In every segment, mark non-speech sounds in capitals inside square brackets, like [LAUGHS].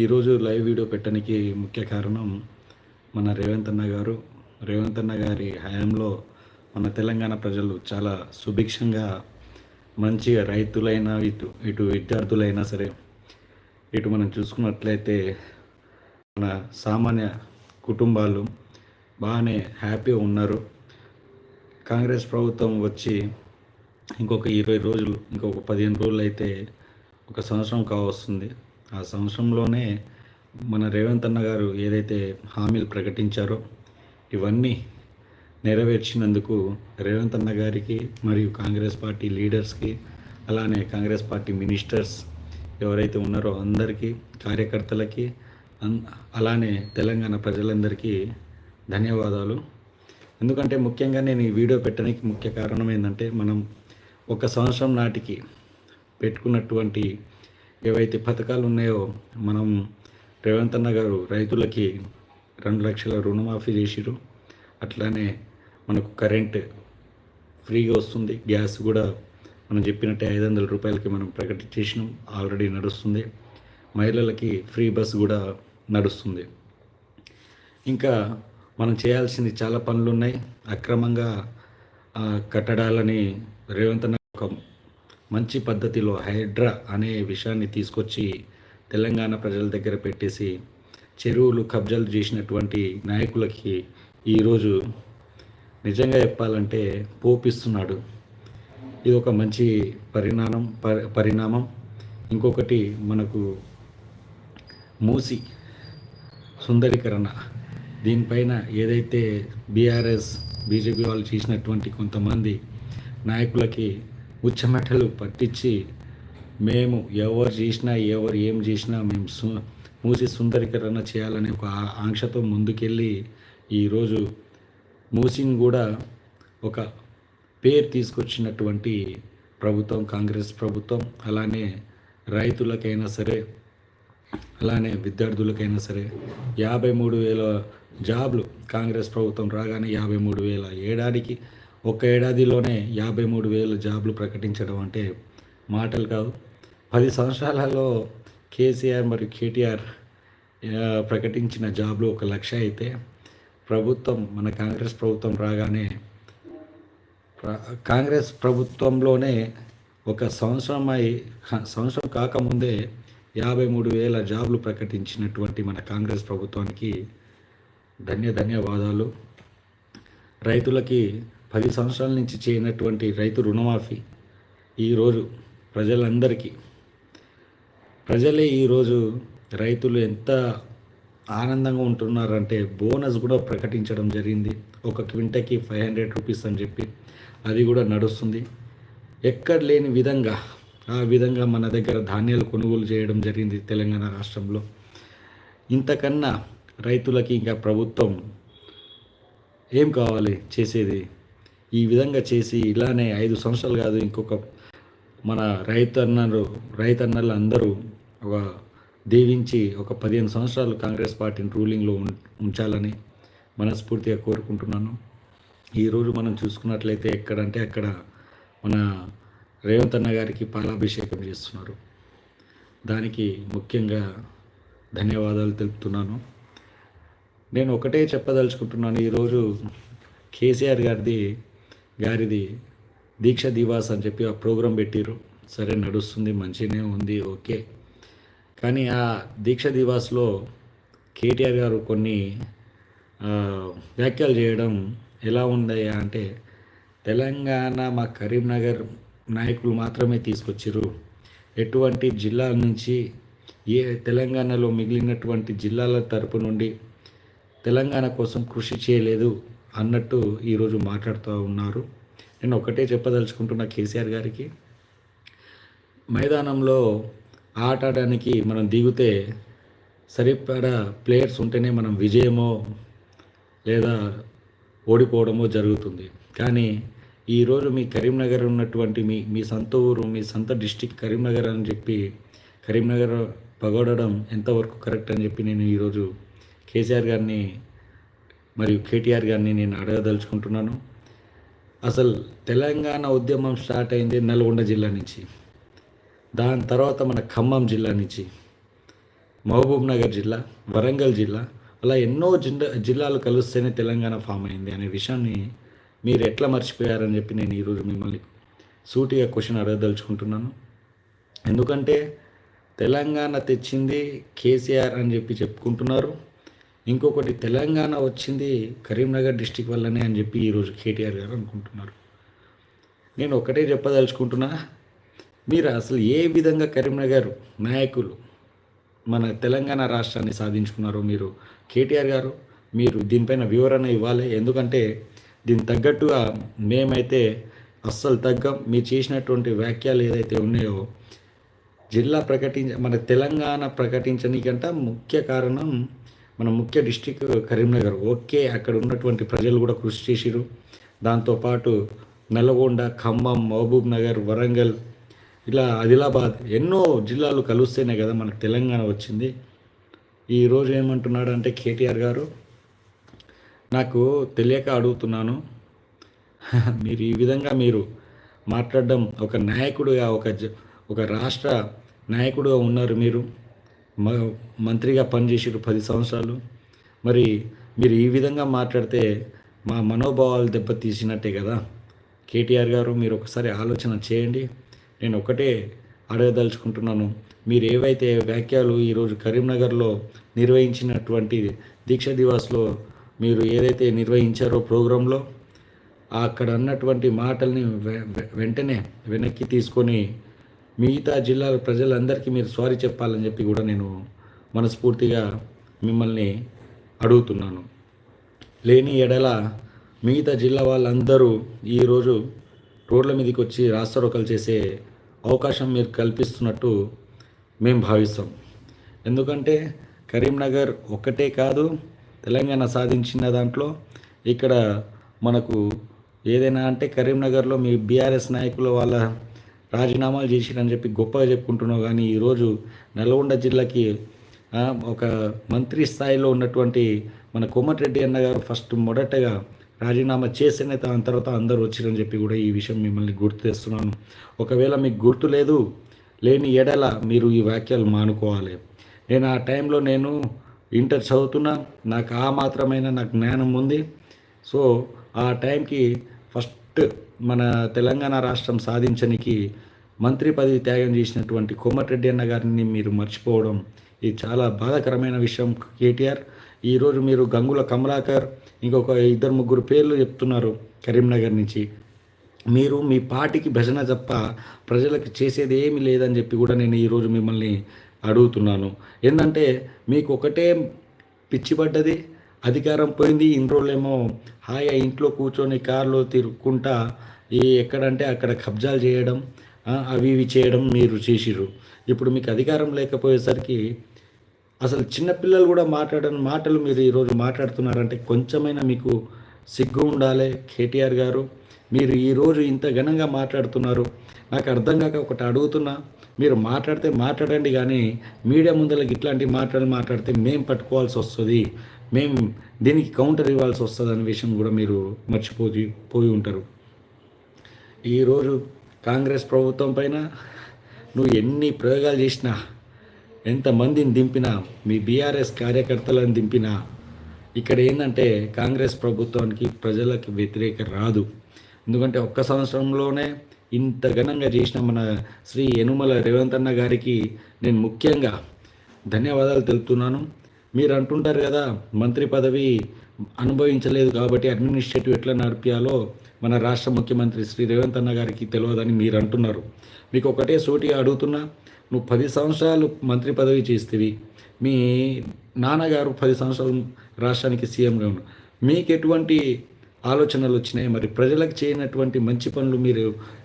ఈరోజు live video పెట్టడానికి ముఖ్య కారణం మన రేవంత్ అన్న గారు. రేవంత్ అన్న గారి హయాంలో మన తెలంగాణ ప్రజలు చాలా సుభిక్షంగా మంచిగా రైతులైనా ఇటు ఇటు విద్యార్థులైనా సరే ఇటు మనం చూసుకున్నట్లయితే మన సామాన్య కుటుంబాలు బాగానే హ్యాపీగా ఉన్నారు. కాంగ్రెస్ ప్రభుత్వం వచ్చి ఇంకొక ఇరవై రోజులు ఇంకొక పదిహేను రోజులు అయితే ఒక సంవత్సరం కావస్తుంది. ఆ సంవత్సరంలోనే మన రేవంత్ అన్న గారు ఏదైతే హామీలు ప్రకటించారో ఇవన్నీ నెరవేర్చినందుకు రేవంత్ అన్న గారికి మరియు కాంగ్రెస్ పార్టీ లీడర్స్కి అలానే కాంగ్రెస్ పార్టీ మినిస్టర్స్ ఎవరైతే ఉన్నారో అందరికీ కార్యకర్తలకి అలానే తెలంగాణ ప్రజలందరికీ ధన్యవాదాలు. ఎందుకంటే ముఖ్యంగా నేను ఈ వీడియో పెట్టడానికి ముఖ్య కారణం ఏంటంటే మనం ఒక సంవత్సరం నాటికి పెట్టుకున్నటువంటి ఏవైతే పథకాలు ఉన్నాయో మనం రేవంత్ అన్న గారు రైతులకి రెండు లక్షల రుణమాఫీ చేసిరు అట్లానే మనకు కరెంట్ ఫ్రీగా వస్తుంది. గ్యాస్ కూడా మనం చెప్పినట్టే ఐదు వందల రూపాయలకి మనం ప్రకటించేసినాం ఆల్రెడీ నడుస్తుంది. మహిళలకి ఫ్రీ బస్ కూడా నడుస్తుంది. ఇంకా మనం చేయాల్సింది చాలా పనులు ఉన్నాయి. అక్రమంగా ఆ, కట్టడాలని రేవంత్ అన్న ఒక మంచి పద్ధతిలో హైడ్రా అనే విషయాన్ని తీసుకొచ్చి తెలంగాణ ప్రజల దగ్గర పెట్టేసి చెరువులు కబ్జాలు చేసినటువంటి నాయకులకి ఈరోజు నిజంగా చెప్పాలంటే పోపిస్తున్నాడు. ఇది ఒక మంచి పరిణామం పరి- పరిణామం. ఇంకొకటి మనకు మూసి సుందరీకరణ. దీనిపైన ఏదైతే బీఆర్ఎస్ బీజేపీ వాళ్ళు చేసినటువంటి కొంతమంది నాయకులకి ఉచ్చమెటలు పట్టించి మేము ఎవరు చేసినా ఎవరు ఏం చేసినా మేము సు మూసి సుందరీకరణ చేయాలనే ఒక ఆంక్షతో ముందుకెళ్ళి ఈరోజు మూసిని కూడా ఒక పేరు తీసుకొచ్చినటువంటి ప్రభుత్వం కాంగ్రెస్ ప్రభుత్వం అలానే రైతులకైనా సరే అలానే విద్యార్థులకైనా సరే యాభై మూడు వేల జాబ్లు కాంగ్రెస్ ప్రభుత్వం రాగానే యాభై మూడు వేల ఏడాదికి ఒక ఏడాదిలోనే యాభై మూడు వేల జాబ్లు ప్రకటించడం అంటే మాటలు కాదు పది సంవత్సరాలలో కేసీఆర్ మరియు కేటీఆర్ ప్రకటించిన జాబ్లు ఒక లక్ష అయితే ప్రభుత్వం మన కాంగ్రెస్ ప్రభుత్వం రాగానే కాంగ్రెస్ ప్రభుత్వంలోనే ఒక సంవత్సరం అయి సంవత్సరం కాకముందే యాభై మూడు వేల జాబ్లు ప్రకటించినటువంటి మన కాంగ్రెస్ ప్రభుత్వానికి ధన్య ధన్యవాదాలు రైతులకి పది సంవత్సరాల నుంచి చేయనటువంటి రైతు రుణమాఫీ ఈరోజు ప్రజలందరికీ. ప్రజలే ఈరోజు రైతులు ఎంత ఆనందంగా ఉంటున్నారంటే బోనస్ కూడా ప్రకటించడం జరిగింది. ఒక క్వింటకి ఫైవ్ హండ్రెడ్ రూపీస్ అని చెప్పి అది కూడా నడుస్తుంది. ఎక్కడ లేని విధంగా ఆ విధంగా మన దగ్గర ధాన్యాలు కొనుగోలు చేయడం జరిగింది తెలంగాణ రాష్ట్రంలో. ఇంతకన్నా రైతులకి ఇంకా ప్రభుత్వం ఏం కావాలి చేసేది? ఈ విధంగా చేసి ఇలానే ఐదు సంవత్సరాలు కాదు ఇంకొక మన రైతన్నలు రైతన్నలు అందరూ ఒక దీవించి ఒక పదిహేను సంవత్సరాలు కాంగ్రెస్ పార్టీని రూలింగ్లో ఉం- ఉంచాలని మనస్ఫూర్తిగా కోరుకుంటున్నాను. ఈరోజు మనం చూసుకున్నట్లయితే ఎక్కడంటే అక్కడ మన రేవంత్ అన్న గారికి పాలాభిషేకం చేస్తున్నారు. దానికి ముఖ్యంగా ధన్యవాదాలు తెలుపుతున్నాను. నేను ఒకటే చెప్పదలుచుకుంటున్నాను ఈరోజు కేసీఆర్ గారిది గారిది దీక్ష దివాస్ అని చెప్పి ఆ ప్రోగ్రాం పెట్టిరు సరే నడుస్తుంది మంచిగానే ఉంది ఓకే. కానీ ఆ దీక్ష దివాస్లో కేటీఆర్ గారు కొన్ని వ్యాఖ్యలు చేయడం ఎలా ఉందయ్యా అంటే తెలంగాణ మా కరీంనగర్ నాయకులు మాత్రమే తీసుకొచ్చిర్రు. ఎటువంటి జిల్లాల నుంచి ఏ తెలంగాణలో మిగిలినటువంటి జిల్లాల తరపు నుండి తెలంగాణ కోసం కృషి చేయలేదు. అన్నట్టు ఈరోజు మాట్లాడుతూ ఉన్నారు. నేను ఒకటే చెప్పదలుచుకుంటున్నా కేసీఆర్ గారికి. మైదానంలో ఆట ఆడడానికి మనం దిగితే సరిపడా ప్లేయర్స్ ఉంటేనే మనం విజయమో లేదా ఓడిపోవడమో జరుగుతుంది. కానీ ఈరోజు మీ కరీంనగర్ ఉన్నటువంటి మీ మీ సొంత ఊరు మీ సొంత డిస్టిక్ కరీంనగర్ అని చెప్పి కరీంనగర్ పగొడడం ఎంతవరకు కరెక్ట్ అని చెప్పి నేను ఈరోజు కేసీఆర్ గారిని మరియు కేటీఆర్ గారిని నేను అడగదలుచుకుంటున్నాను. అసలు తెలంగాణ ఉద్యమం స్టార్ట్ అయింది నల్గొండ జిల్లా నుంచి. దాని తర్వాత మన ఖమ్మం జిల్లా నుంచి మహబూబ్ నగర్ జిల్లా వరంగల్ జిల్లా అలా ఎన్నో జిల్లా జిల్లాలు కలిస్తేనే తెలంగాణ ఫామ్ అయింది అనే విషయాన్ని మీరు ఎట్లా మర్చిపోయారని చెప్పి నేను ఈరోజు మిమ్మల్ని సూటిగా క్వశ్చన్ అడగదలుచుకుంటున్నాను. ఎందుకంటే తెలంగాణ తెచ్చింది కేసీఆర్ అని చెప్పి చెప్పుకుంటున్నారు. ఇంకొకటి తెలంగాణ వచ్చింది కరీంనగర్ డిస్టిక్ వల్లనే అని చెప్పి ఈరోజు కేటీఆర్ గారు అనుకుంటున్నారు. నేను ఒకటే చెప్పదలుచుకుంటున్నా మీరు అసలు ఏ విధంగా కరీంనగర్ నాయకులు మన తెలంగాణ రాష్ట్రాన్ని సాధించుకున్నారో మీరు కేటీఆర్ గారు మీరు దీనిపైన వివరణ ఇవ్వాలి. ఎందుకంటే దీని తగ్గట్టుగా మేమైతే అస్సలు తగ్గం. మీరు చేసినటువంటి వ్యాఖ్యలు ఏదైతే ఉన్నాయో జిల్లా ప్రకటించ మన తెలంగాణ ప్రకటించడానికంట ముఖ్య కారణం మన ముఖ్య డిస్టిక్ కరీంనగర్. ఓకే అక్కడ ఉన్నటువంటి ప్రజలు కూడా కృషి చేసిరు దాంతోపాటు నల్గొండ ఖమ్మం మహబూబ్ నగర్ వరంగల్ ఇలా ఆదిలాబాద్ ఎన్నో జిల్లాలు కలుస్తేనే కదా మనకు తెలంగాణ వచ్చింది. ఈరోజు ఏమంటున్నాడు అంటే కేటీఆర్ గారు నాకు తెలియక అడుగుతున్నాను. [LAUGHS] మీరు ఈ విధంగా మీరు మాట్లాడడం ఒక నాయకుడుగా ఒక జ- ఒక రాష్ట్ర నాయకుడుగా ఉన్నారు మీరు. మంత్రిగా పనిచేసారు పది సంవత్సరాలు. మరి మీరు ఈ విధంగా మాట్లాడితే మా మనోభావాలు దెబ్బతీసినట్టే కదా. కేటీఆర్ గారు మీరు ఒకసారి ఆలోచన చేయండి. నేను ఒకటే అడగదలుచుకుంటున్నాను. మీరు ఏవైతే వ్యాఖ్యలు ఈరోజు కరీంనగర్లో నిర్వహించినటువంటి దీక్ష దివాస్లో మీరు ఏదైతే నిర్వహించారో ప్రోగ్రాంలో అక్కడ అన్నటువంటి మాటల్ని వె- వెంటనే వెనక్కి తీసుకొని మిగతా జిల్లాల ప్రజలందరికీ మీరు సారీ చెప్పాలని చెప్పి కూడా నేను మనస్ఫూర్తిగా మిమ్మల్ని అడుగుతున్నాను. లేని ఎడల మిగతా జిల్లా వాళ్ళందరూ ఈరోజు రోడ్ల మీదకి వచ్చి రాస్తారోకలు చేసే అవకాశం మీరు కల్పిస్తున్నట్టు మేము భావిస్తాం. ఎందుకంటే కరీంనగర్ ఒక్కటే కాదు తెలంగాణ సాధించిన దాంట్లో ఇక్కడ మనకు ఏదైనా అంటే కరీంనగర్లో మీ బీఆర్ఎస్ నాయకుల వాళ్ళ రాజీనామాలు చేసిరని చెప్పి గొప్పగా చెప్పుకుంటున్నావు కానీ ఈరోజు నల్గొండ జిల్లాకి ఒక మంత్రి స్థాయిలో ఉన్నటువంటి మన కోమటిరెడ్డి అన్న గారు ఫస్ట్ మొదటగా రాజీనామా చేసిన దాని తర్వాత అందరూ వచ్చిరని చెప్పి కూడా ఈ విషయం మిమ్మల్ని గుర్తు చేస్తున్నాను. ఒకవేళ మీకు గుర్తు లేదు లేని ఎడల మీరు ఈ వ్యాఖ్యలు మానుకోవాలి. నేను ఆ టైంలో నేను ఇంటర్ చదువుతున్నా నాకు ఆ మాత్రమైన నాకు జ్ఞానం ఉంది. సో ఆ టైంకి ఫస్ట్ మన తెలంగాణ రాష్ట్రం సాధించనికి మంత్రి పదవి త్యాగం చేసినటువంటి కోమటిరెడ్డి అన్న గారిని మీరు మర్చిపోవడం ఇది చాలా బాధాకరమైన విషయం కేటీఆర్. ఈరోజు మీరు గంగుల కమలాకర్ ఇంకొక ఇద్దరు ముగ్గురు పేర్లు చెప్తున్నారు కరీంనగర్ నుంచి. మీరు మీ పార్టీకి భజన తప్ప ప్రజలకు చేసేది ఏమీ లేదని చెప్పి కూడా నేను ఈరోజు మిమ్మల్ని అడుగుతున్నాను. ఏంటంటే మీకు ఒకటే పిచ్చి పడ్డది అధికారం పోయింది. ఇన్ని రోజులేమో హాయిగా ఇంట్లో కూర్చొని కారులో తిరుక్కుంటా ఈ ఎక్కడంటే అక్కడ కబ్జాలు చేయడం అవి ఇవి చేయడం మీరు చేసిర్రు. ఇప్పుడు మీకు అధికారం లేకపోయేసరికి అసలు చిన్నపిల్లలు కూడా మాట్లాడని మాటలు మీరు ఈరోజు మాట్లాడుతున్నారంటే కొంచెమైనా మీకు సిగ్గు ఉండాలి. కేటీఆర్ గారు మీరు ఈరోజు ఇంత ఘనంగా మాట్లాడుతున్నారు. నాకు అర్థం కాక ఒకటి అడుగుతున్నా మీరు మాట్లాడితే మాట్లాడండి కానీ మీడియా ముందలకి ఇట్లాంటి మాటలు మాట్లాడితే మేము పట్టుకోవాల్సి వస్తుంది. మేము దీనికి కౌంటర్ ఇవ్వాల్సి వస్తుంది అనే విషయం కూడా మీరు మర్చిపోయి పోయి ఉంటారు. ఈరోజు కాంగ్రెస్ ప్రభుత్వం పైన నువ్వు ఎన్ని ప్రయోగాలు చేసినా ఎంతమందిని దింపినా మీ బీఆర్ఎస్ కార్యకర్తలను దింపినా ఇక్కడ ఏంటంటే కాంగ్రెస్ ప్రభుత్వానికి ప్రజలకు వ్యతిరేక రాదు. ఎందుకంటే ఒక్క సంవత్సరంలోనే ఇంత ఘనంగా చేసిన మన శ్రీ యనుమల రేవంత్ అన్న గారికి నేను ముఖ్యంగా ధన్యవాదాలు తెలుపుతున్నాను. మీరు అంటుంటారు కదా మంత్రి పదవి అనుభవించలేదు కాబట్టి అడ్మినిస్ట్రేటివ్ ఎట్లా నడిపించాలో మన రాష్ట్ర ముఖ్యమంత్రి శ్రీ రేవంత్ అన్న గారికి తెలియదని మీరు అంటున్నారు మీకు ఒకటే సోటిగా అడుగుతున్నా నువ్వు పది సంవత్సరాలు మంత్రి పదవి చేస్తేవి మీ నాన్నగారు పది సంవత్సరాలు రాష్ట్రానికి సీఎంగా ఉన్నారు. మీకు ఎటువంటి ఆలోచనలు వచ్చినాయి? మరి ప్రజలకు చేయనటువంటి మంచి పనులు మీరు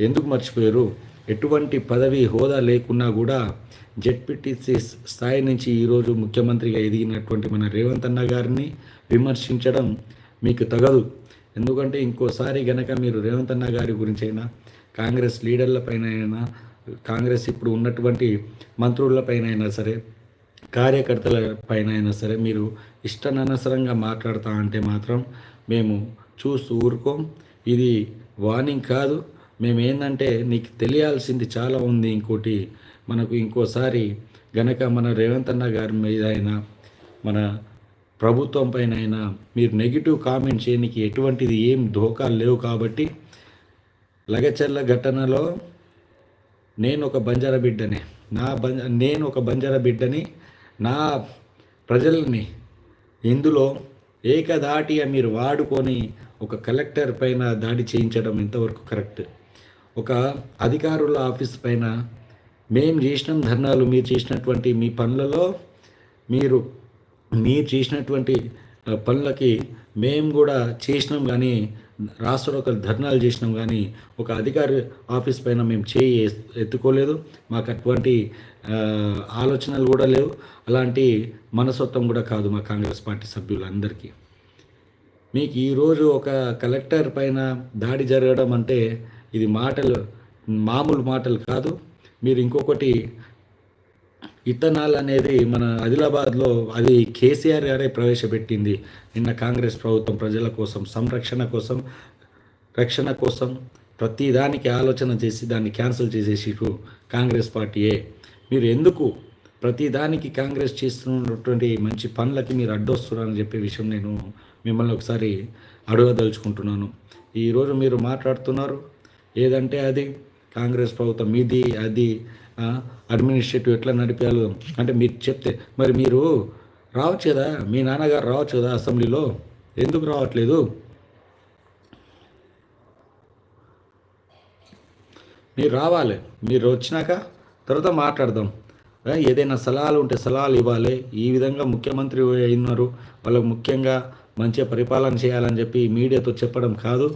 ఎందుకు మర్చిపోయారు? ఎటువంటి పదవి హోదా లేకున్నా కూడా జెడ్పీటీసీ స్థాయి నుంచి ఈరోజు ముఖ్యమంత్రిగా ఎదిగినటువంటి మన రేవంత్ అన్న గారిని విమర్శించడం మీకు తగదు. ఎందుకంటే ఇంకోసారి గనక మీరు రేవంత్ అన్న గారి గురించి అయినా కాంగ్రెస్ లీడర్ల పైన అయినా కాంగ్రెస్ ఇప్పుడు ఉన్నటువంటి మంత్రుల పైన అయినా సరే కార్యకర్తల పైన అయినా సరే మీరు ఇష్టననుసరంగా మాట్లాడతా అంటే మాత్రం మేము చూస్తూ ఊరుకోం. ఇది వార్నింగ్ కాదు. మేము ఏంటంటే నీకు తెలియాల్సింది చాలా ఉంది ఇంకోటి. మనకు ఇంకోసారి గనక మన రేవంత్ అన్న గారి మీద అయినా మన ప్రభుత్వం పైన అయినా మీరు నెగిటివ్ కామెంట్ చేయడానికి ఎటువంటిది ఏం ధోకాలు లేవు కాబట్టి లగచర్ల ఘటనలో నేను ఒక బంజారా బిడ్డని. నా బంజ నేను ఒక బంజారా బిడ్డని నా ప్రజల్ని ఇందులో ఏకదాటిగా మీరు వాడుకొని ఒక కలెక్టర్ పైన దాడి చేయించడం ఎంతవరకు కరెక్ట్. ఒక అధికారుల ఆఫీస్ పైన మేము చేసినాం ధర్నాలు మీరు చేసినటువంటి మీ పనులలో మీరు మీరు చేసినటువంటి పనులకి మేము కూడా చేసినాం కానీ రాష్ట్ర ఒక ధర్నాలు చేసినాం కానీ ఒక అధికారి ఆఫీస్ పైన మేము చేయి ఎత్తుకోలేదు. మాకు అటువంటి ఆలోచనలు కూడా లేవు. అలాంటి మనస్తత్వం కూడా కాదు మా కాంగ్రెస్ పార్టీ సభ్యులందరికీ. మీకు ఈరోజు ఒక కలెక్టర్ పైన దాడి జరగడం అంటే ఇది మాటలు మామూలు మాటలు కాదు. మీరు ఇంకొకటి ఇథనాల్ అనేది మన ఆదిలాబాద్లో అది కేసీఆర్ గారే ప్రవేశపెట్టింది. నిన్న కాంగ్రెస్ ప్రభుత్వం ప్రజల కోసం సంరక్షణ కోసం రక్షణ కోసం ప్రతి దానికి ఆలోచన చేసి దాన్ని క్యాన్సిల్ చేసేసి కాంగ్రెస్ పార్టీయే మీరు ఎందుకు ప్రతి దానికి కాంగ్రెస్ చేస్తున్నటువంటి మంచి పనులకి మీరు అడ్డొస్తున్నారని చెప్పే విషయం నేను మిమ్మల్ని ఒకసారి అడగదలుచుకుంటున్నాను. ఈరోజు మీరు మాట్లాడుతున్నారు ఏదంటే అది కాంగ్రెస్ ప్రభుత్వం ఇది అది అడ్మినిస్ట్రేటివ్ ఎట్లా నడిపాలో. అంటే మీరు చెప్తే మరి మీరు రావచ్చు కదా మీ నాన్నగారు రావచ్చు కదా అసెంబ్లీలో? ఎందుకు రావట్లేదు? మీరు రావాలి. మీరు వచ్చినాక తర్వాత మాట్లాడదాం. ఏదైనా సలహాలు ఉంటే సలహాలు ఇవ్వాలి. ఈ విధంగా ముఖ్యమంత్రి అయినారు. వాళ్ళకు ముఖ్యంగా మంచిగా పరిపాలన చేయాలని చెప్పి మీడియాతో చెప్పడం కాదు.